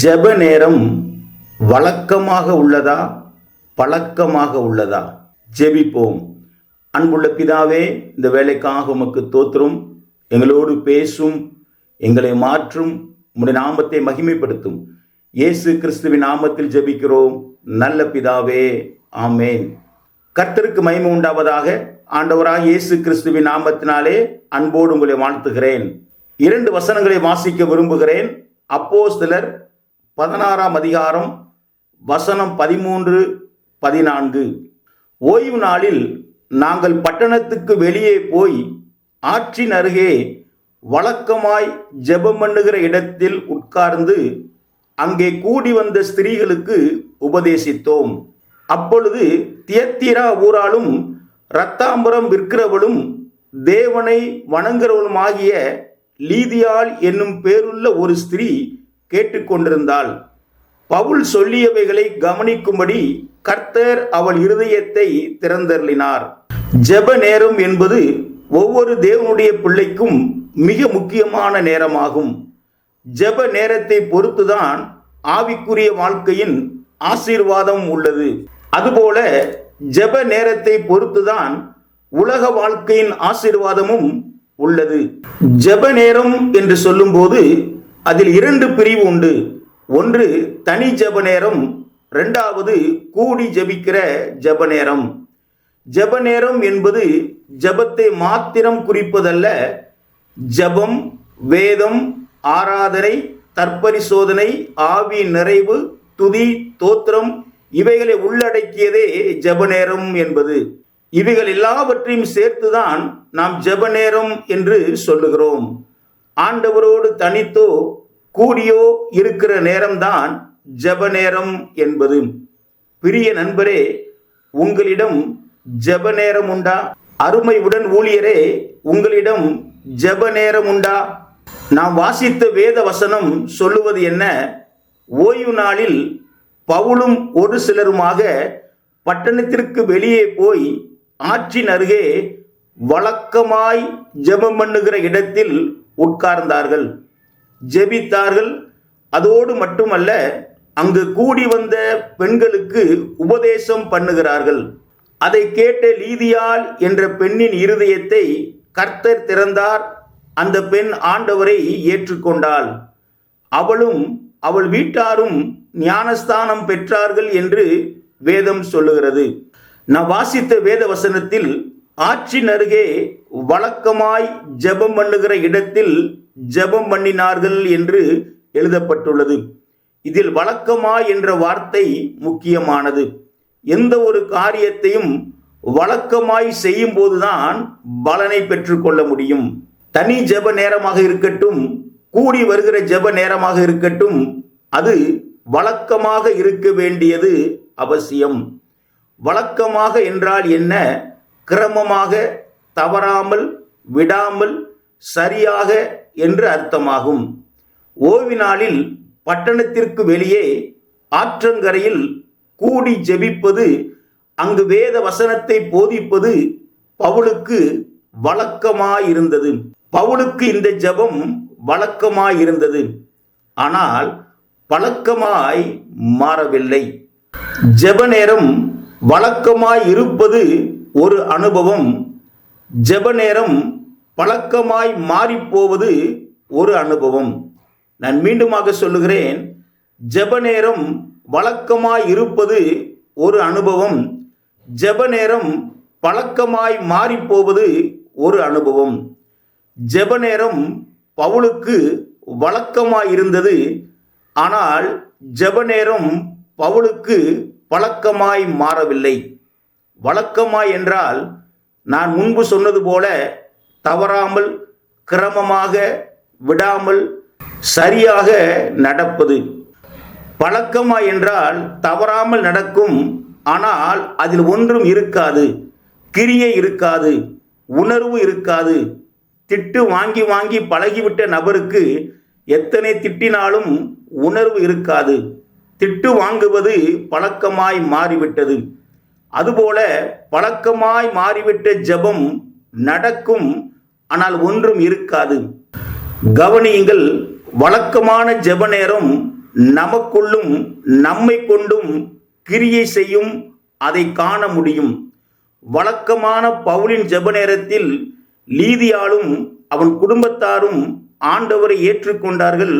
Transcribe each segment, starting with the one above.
ஜெப நேரம் வழக்கமாக உள்ளதா? பழக்கமாக உள்ளதா? ஜெபிப்போம். அன்புள்ள பிதாவே இந்த வேலைக்காக உமக்கு தோற்றும் எங்களோடு பேசும் எங்களை மாற்றும் உம்முடைய நாமத்தை மகிமைப்படுத்தும். இயேசு கிறிஸ்துவின் நாமத்தில் ஜெபிக்கிறோம். நல்ல பிதாவே ஆமேன். கர்த்தருக்கு மகிமை உண்டாவதாக ஆண்டவராக இயேசு கிறிஸ்துவின் நாமத்தினாலே அன்போடு உங்களை வாழ்த்துகிறேன். இரண்டு வசனங்களை வாசிக்க விரும்புகிறேன். அப்போஸ்தலர் பதினாறாம் அதிகாரம் வசனம் பதிமூன்று பதினான்கு. ஓய்வு நாளில் நாங்கள் பட்டணத்துக்கு வெளியே போய் ஆற்றின் அருகே வழக்கமாய் ஜெபம் பண்ணுகிற இடத்தில் உட்கார்ந்து அங்கே கூடி வந்த ஸ்திரீகளுக்கு உபதேசித்தோம். அப்பொழுது தியத்திரா ஊராலும் இரத்தாம்பரம் விற்கிறவளும் தேவனை வணங்குறவளுமாகிய லீதியாள் என்னும் பேருள்ள ஒரு ஸ்திரீ கேட்டுக்கொண்டிருந்தாள். பவுல் சொல்லியவைகளை கவனிக்கும்படி கர்த்தர் அவள் இருதயத்தை திறந்தருளினார். ஜெப நேரம் என்பது ஒவ்வொரு தேவனுடைய பிள்ளைக்கும் மிக முக்கியமான நேரமாகும். ஜெப நேரத்தை பொறுத்துதான் ஆவிக்குரிய வாழ்க்கையின் ஆசீர்வாதம் உள்ளது. அதுபோல ஜெப நேரத்தை பொறுத்துதான் உலக வாழ்க்கையின் ஆசீர்வாதமும் உள்ளது. ஜெப நேரம் என்று சொல்லும்போது அதில் இரண்டு பிரிவு உண்டு. ஒன்று தனி ஜெப நேரம். ரெண்டாவது கூடி ஜெபிக்கிற ஜெப நேரம். ஜெப நேரம் என்பது ஜெபத்தை மாத்திரம் குறிப்பதல்ல ஜெபம் வேதம் ஆராதனை தற்பரிசோதனை ஆவி நிறைவு துதி தோத்திரம் இவைகளை உள்ளடக்கியதே ஜெப நேரம் என்பது. இவைகள் எல்லாவற்றையும் சேர்த்துதான் நாம் ஜெப நேரம் என்று சொல்லுகிறோம். ஆண்டவரோடு தனித்தோ கூடியோ இருக்கிற நேரம்தான் ஜெப நேரம் என்பது. பிரிய நண்பரே உங்களிடம் ஜெப நேரம் உண்டா? அருமை உடன் ஊழியரே உங்களிடம் ஜெப நேரம் உண்டா? நாம் வாசித்த வேத வசனம் சொல்லுவது என்ன? ஓய்வு நாளில் பவுலும் ஒரு சிலருமாக பட்டணத்திற்கு வெளியே போய் ஆற்றின் அருகே வழக்கமாய் ஜெபம் பண்ணுகிற இடத்தில் உட்கார்ந்தார்கள். ஜெபித்தார்கள். அதோடு மட்டுமல்ல அங்கு கூடி வந்த பெண்களுக்கு உபதேசம் பண்ணுகிறார்கள். அதை கேட்ட லீதியால் என்ற பெண்ணின் இருதயத்தை கர்த்தர் திறந்தார். அந்த பெண் ஆண்டவரை ஏற்றுக்கொண்டாள். அவளும் அவள் வீட்டாரும் ஞானஸ்தானம் பெற்றார்கள் என்று வேதம் சொல்லுகிறது. நான் வாசித்த வேத வசனத்தில் ஆற்றின் அருகே வழக்கமாய் ஜெபம் பண்ணுகிற இடத்தில் ஜெபம் பண்ணினார்கள் என்று எழுதப்பட்டுள்ளது. இதில் வழக்கமாய் என்ற வார்த்தை முக்கியமானது. எந்த ஒரு காரியத்தையும் வழக்கமாய் செய்யும் போதுதான் பலனை பெற்றுக்கொள்ள முடியும். தனி ஜெப நேரமாக இருக்கட்டும் கூடி வருகிற ஜெப நேரமாக இருக்கட்டும் அது வழக்கமாக இருக்க வேண்டியது அவசியம். வழக்கமாக என்றால் என்ன? கிரமமாக தவறாமல் விடாமல் சரியாக என்று அர்த்தமாகும். ஓய்வு நாளில் பட்டணத்திற்கு வெளியே ஆற்றங்கரையில் கூடி ஜெபிப்பது அங்கு வேத வசனத்தை போதிப்பது பவுலுக்கு வழக்கமாயிருந்தது. பவுலுக்கு இந்த ஜெபம் வழக்கமாயிருந்தது. ஆனால் பழக்கமாய் மாறவில்லை. ஜெப நேரம் வழக்கமாய் இருப்பது ஒரு அனுபவம் ஜெப நேரம் பழக்கமாய் மாறிப்போவது ஒரு அனுபவம். நான் மீண்டுமாக சொல்லுகிறேன் ஜெப நேரம் வழக்கமாய் இருப்பது ஒரு அனுபவம் ஜெப நேரம் பழக்கமாய் மாறிப்போவது ஒரு அனுபவம். ஜெப நேரம் பவுலுக்கு வழக்கமாய் இருந்தது ஆனால் ஜெப நேரம் பவுலுக்கு பழக்கமாய் மாறவில்லை. வழக்கமாய் என்றால் நான் முன்பு சொன்னது போல தவறாமல் கிரமமாக விடாமல் சரியாக நடப்பது. பழக்கமாய் என்றால் தவறாமல் நடக்கும் ஆனால் அதில் ஒன்றும் இருக்காது. கிரியை இருக்காது உணர்வு இருக்காது. திட்டு வாங்கி வாங்கி பழகிவிட்ட நபருக்கு எத்தனை திட்டினாலும் உணர்வு இருக்காது. திட்டு வாங்குவது பழக்கமாய் மாறிவிட்டது. அதுபோல பழக்கமாய் மாறிவிட்ட ஜெபம் நடக்கும் ஆனால் ஒன்றும் இருக்காது. கவனியுங்கள் வழக்கமான ஜெப நேரம் நமக்குள்ளும் நம்மை கொண்டும் கிரியை செய்யும் அதை காண முடியும். வழக்கமான பவுலின் ஜெப நேரத்தில் லீதியாலும் அவன் குடும்பத்தாரும் ஆண்டவரை ஏற்றுக்கொண்டார்கள்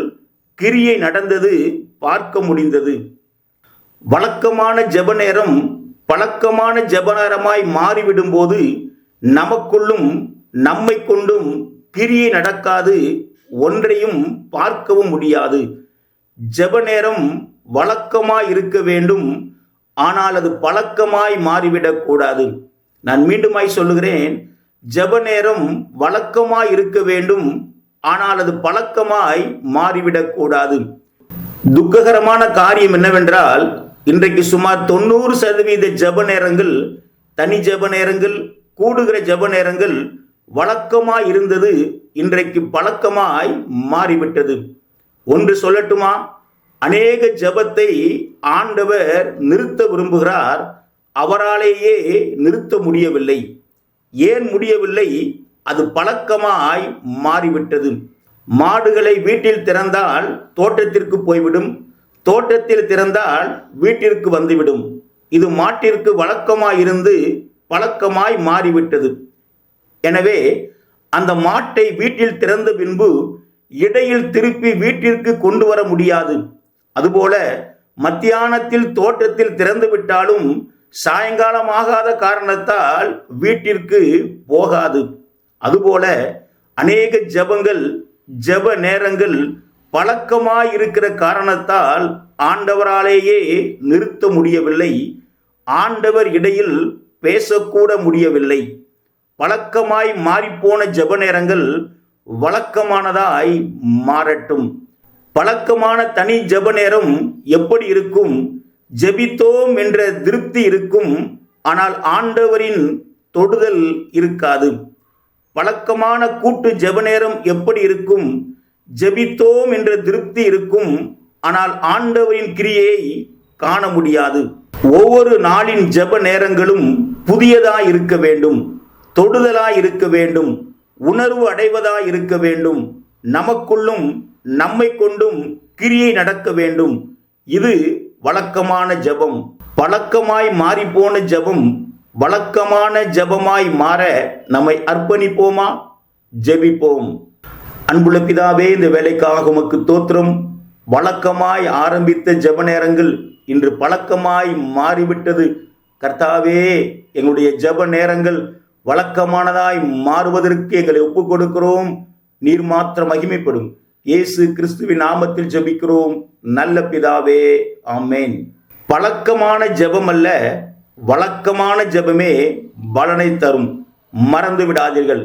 கிரியை நடந்தது பார்க்க முடிந்தது. வழக்கமான ஜெப நேரம் பழக்கமான ஜெப நேரமாய் மாறிவிடும்போது நமக்குள்ளும் நம்மை கொண்டும் கிரியை நடக்காது ஒன்றையும் பார்க்கவும் முடியாது. ஜெப நேரம் வழக்கமாய் இருக்க வேண்டும் ஆனால் அது பழக்கமாய் மாறிவிடக்கூடாது நான் மீண்டுமாய் சொல்லுகிறேன் ஜெப நேரம் வழக்கமாய் இருக்க வேண்டும் ஆனால் அது பழக்கமாய் மாறிவிடக்கூடாது துக்ககரமான காரியம் என்னவென்றால் இன்றைக்கு சுமார் தொண்ணூறு சதவீத ஜெப நேரங்கள் தனி ஜெப நேரங்கள் கூடுகிற ஜெப நேரங்கள் வழக்கமாய் இருந்தது இன்றைக்கு பழக்கமாய் மாறிவிட்டது. ஒன்று சொல்லட்டுமா? அநேக ஜெபத்தை ஆண்டவர் நிறுத்த விரும்புகிறார் அவராலேயே நிறுத்த முடியவில்லை. ஏன் முடியவில்லை? அது பழக்கமாய் மாறிவிட்டது. மாடுகளை வீட்டில் திறந்தால் தோட்டத்திற்கு போய்விடும் தோட்டத்தில் திறந்தால் வீட்டிற்கு வந்துவிடும். இது மாட்டிற்கு வழக்கமாயிருந்து பழக்கமாய் மாறிவிட்டது. எனவே அந்த மாட்டை வீட்டில் திறந்த பின்பு இடையில் திருப்பி வீட்டிற்கு கொண்டு வர முடியாது. அதுபோல மத்தியானத்தில் தோட்டத்தில் திறந்து விட்டாலும் சாயங்காலம் ஆகாத காரணத்தால் வீட்டிற்கு போகாது. அதுபோல அநேக ஜெபங்கள் ஜெப நேரங்கள் பழக்கமாய் இருக்கிற காரணத்தால் ஆண்டவராலேயே நிறுத்த முடியவில்லை. ஆண்டவர் இடையில் பேசக்கூட முடியவில்லை. பழக்கமாய் மாறிப்போன ஜெப நேரங்கள் வழக்கமானதாய் மாறட்டும். பழக்கமான தனி ஜெப நேரம் எப்படி இருக்கும்? ஜெபித்தோம் என்ற திருப்தி இருக்கும். ஆனால் ஆண்டவரின் தொடுதல் இருக்காது. பழக்கமான கூட்டு ஜெப நேரம் எப்படி இருக்கும்? ஜெபித்தோம் என்ற திருப்தி இருக்கும் ஆனால் ஆண்டவரின் கிரியை காண முடியாது. ஒவ்வொரு நாளின் ஜெப நேரங்களும் புதியதாய் இருக்க வேண்டும் தொடுதலாய் இருக்க வேண்டும் உணர்வு அடைவதாய் இருக்க வேண்டும். நமக்குள்ளும் நம்மை கொண்டும் கிரியை நடக்க வேண்டும். இது வழக்கமான ஜெபம். பழக்கமாய் மாறிப்போன ஜெபம் வழக்கமான ஜெபமாய் மாற நம்மை அர்ப்பணிப்போமா? ஜெபிப்போம். அன்புள்ள பிதாவே இந்த வேலைக்காக உமக்கு தோற்றம் வழக்கமாய் ஆரம்பித்த ஜெப நேரங்கள் இன்று பழக்கமாய் மாறிவிட்டது. கர்த்தாவே எங்களுடைய ஜெப நேரங்கள் வழக்கமானதாய் மாறுவதற்கு எங்களை ஒப்புக் கொடுக்கிறோம் நீர் மாத்திரம் மகிமைப்படும். இயேசு கிறிஸ்துவின் நாமத்தில் ஜெபிக்கிறோம். நல்ல பிதாவே ஆமேன். பழக்கமான ஜெபம் அல்ல வழக்கமான ஜெபமே பலனை தரும். மறந்து விடாதீர்கள்.